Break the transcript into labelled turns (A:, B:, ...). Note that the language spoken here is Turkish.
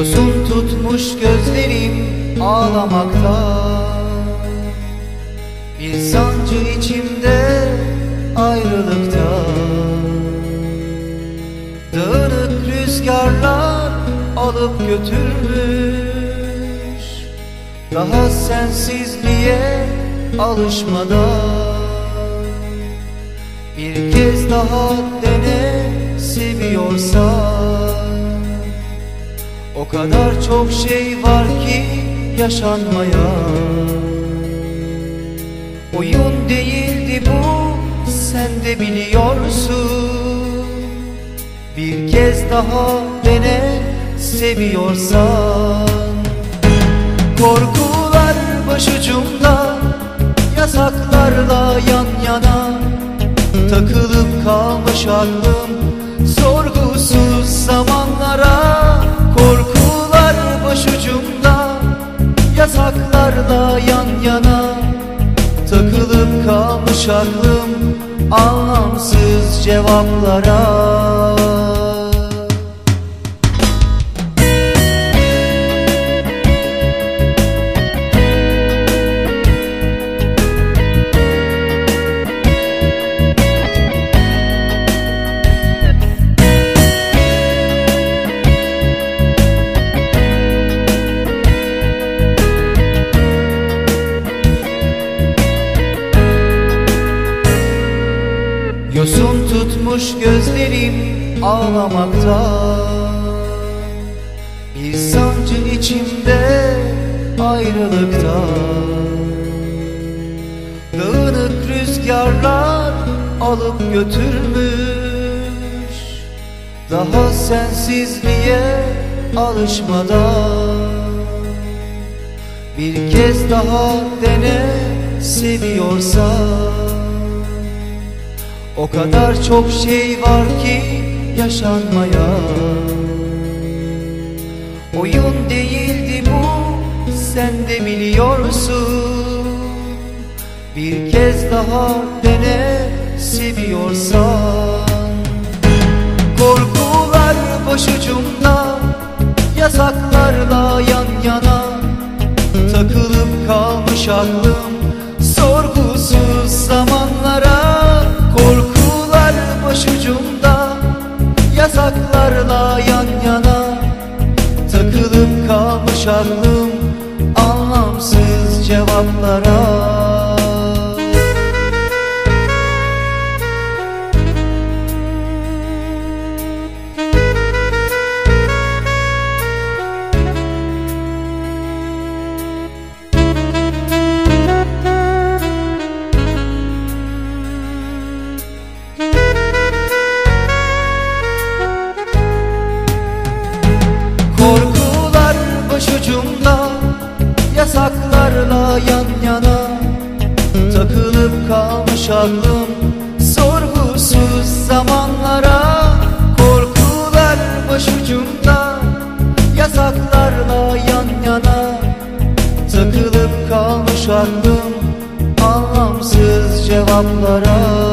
A: Yosun tutmuş gözlerim ağlamakta. Bir sancı içimde ayrılıkta. Dağınık rüzgarlar alıp götürmüş. Daha sensizliğe alışmadan Bir kez daha dene seviyorsan O kadar çok şey var ki yaşanmaya Oyun değildi bu sen de biliyorsun. Bir kez daha dene seviyorsan. Korkular başucumda Yasaklarla yan yana. Takılıp kalmış aklım Yasaklarla yan yana Takılıp kalmış aklım Anlamsız cevaplara Yosun tutmuş gözlerim ağlamakta. Bir sancı içimde ayrılıkta. Dağınık rüzgarlar alıp götürmüş. Daha sensizliğe alışmadan Bir kez daha dene seviyorsan o kadar çok şey var ki yaşanmaya. Oyun değildi bu sen de biliyorsun. Bir kez daha dene seviyorsan. Korkular başucumda Yasaklarla yan yana. Takılıp kalmış aklım Anlamsız cevaplara Takılıp kalmış aklım. Sorgusuz zamanlara Korkular başucumda. Yasaklarla yan yana Takılıp kalmış aklım. Anlamsız cevaplara